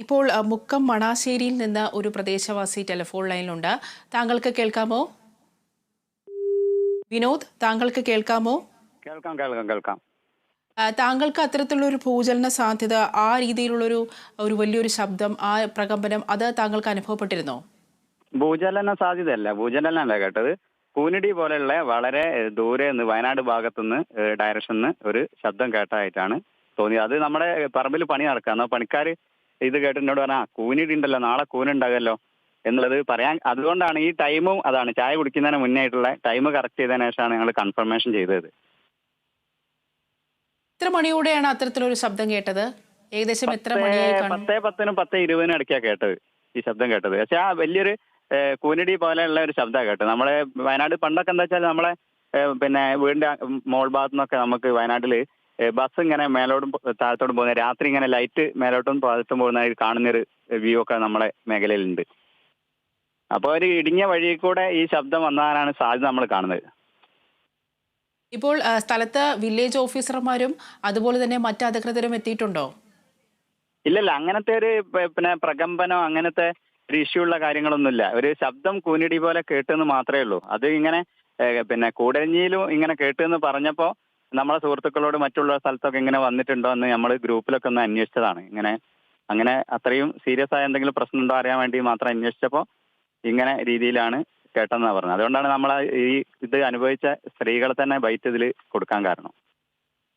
ഇപ്പോൾ മുക്കം മണാശ്ശേരിയിൽ നിന്ന് ഒരു പ്രദേശവാസി ടെലിഫോൺ ലൈനിലുണ്ട്. താങ്കൾക്ക് കേൾക്കാമോ? വിനോദ് താങ്കൾക്ക് കേൾക്കാമോ? കേൾക്കാം കേൾക്കാം കേൾക്കാം. താങ്കൾക്ക് അത്തരത്തിലുള്ള ഒരു ഭൂചലന സാധ്യത ആ രീതിയിലുള്ള ഒരു വലിയൊരു ശബ്ദം ആ പ്രകമ്പനം അത് താങ്കൾക്ക് അനുഭവപ്പെട്ടിരുന്നോ? ഭൂചലന സാധ്യതയല്ല. ഭൂചലനല്ല കേട്ടത്. കൂനിടി പോലെയുള്ള വളരെ ദൂരെ നിന്ന് വയനാട് ഭാഗത്തുനിന്ന് ഡയറക്ഷൻ നിന്ന് ഒരു ശബ്ദം കേട്ടതായിട്ടാണ് തോന്നിയത്. അത് നമ്മുടെ പറമ്പിൽ പണി നടക്കുക എന്നാൽ പണിക്കാർ ഇത് കേട്ട് എന്നോട് പറഞ്ഞാൽ കൂനിടി ഉണ്ടല്ലോ നാളെ കൂനുണ്ടാകുമല്ലോ എന്നുള്ളത് പറയാൻ അതുകൊണ്ടാണ് ഈ ടൈമും അതാണ് ചായ കുടിക്കുന്നതിന് മുന്നേ ആയിട്ടുള്ള ടൈം കറക്റ്റ് ചെയ്തതിനു ശേഷമാണ് ഞങ്ങൾ കൺഫർമേഷൻ ചെയ്തത്. എത്ര മണിയോടെയാണ് അത്തരത്തിലൊരു ശബ്ദം കേട്ടത്? ഏകദേശം എത്ര പത്തേ- പത്തിനും പത്തേ ഇരുപതിനും ഇടയ്ക്കാണ് കേട്ടത് ഈ ശബ്ദം കേട്ടത്. പക്ഷെ ആ വലിയൊരു കൂനടി പോലെയുള്ള ഒരു ശബ്ദമാണ് കേട്ടത്. നമ്മളെ വയനാട് പണ്ടൊക്കെ എന്താ വെച്ചാൽ നമ്മളെ പിന്നെ വീടിന്റെ മോൾ ഭാഗത്തുനിന്നൊക്കെ നമുക്ക് വയനാട്ടിൽ ബസ് ഇങ്ങനെ മേലോട്ടും താഴത്തോട്ടും പോകുന്ന രാത്രി ഇങ്ങനെ ലൈറ്റ് മേലോട്ടും താഴത്തും പോകുന്ന കാണുന്നൊരു വ്യൂ ഒക്കെ നമ്മുടെ മേഖലയിലുണ്ട്. അപ്പോൾ ഒരു ഇടുങ്ങിയ വഴി കൂടെ ഈ ശബ്ദം വന്നാലാണ് സാധ്യത നമ്മൾ കാണുന്നത്. ഇപ്പോൾ സ്ഥലത്ത് വില്ലേജ് ഓഫീസർമാരും അതുപോലെ തന്നെ മറ്റു അധികൃതരും എത്തിയിട്ടുണ്ടോ? ഇല്ലല്ല അങ്ങനത്തെ ഒരു പിന്നെ പ്രകമ്പനോ അങ്ങനത്തെ ഒരു ഇഷ്യൂ ഉള്ള കാര്യങ്ങളൊന്നുമില്ല. ഒരു ശബ്ദം കൂനിടി പോലെ കേട്ടെന്ന് മാത്രമേ ഉള്ളൂ. അത് ഇങ്ങനെ പിന്നെ കൂടരഞ്ഞിയിലും ഇങ്ങനെ കേട്ടെന്ന് പറഞ്ഞപ്പോൾ നമ്മളെ സുഹൃത്തുക്കളോട് മറ്റുള്ള സ്ഥലത്തൊക്കെ ഇങ്ങനെ വന്നിട്ടുണ്ടോ എന്ന് നമ്മൾ ഗ്രൂപ്പിലൊക്കെ ഒന്ന് അന്വേഷിച്ചതാണ്. ഇങ്ങനെ അങ്ങനെ അത്രയും സീരിയസ് ആയ എന്തെങ്കിലും പ്രശ്നം ഉണ്ടോ അറിയാൻ വേണ്ടി മാത്രം അന്വേഷിച്ചപ്പോൾ ഇങ്ങനെ രീതിയിലാണ് കേട്ടെന്നാണ് പറഞ്ഞത്. അതുകൊണ്ടാണ് നമ്മൾ ഈ ഇത് അനുഭവിച്ച സ്ത്രീകളെ തന്നെ ബൈറ്റ് ഇതിൽ കൊടുക്കാൻ കാരണം.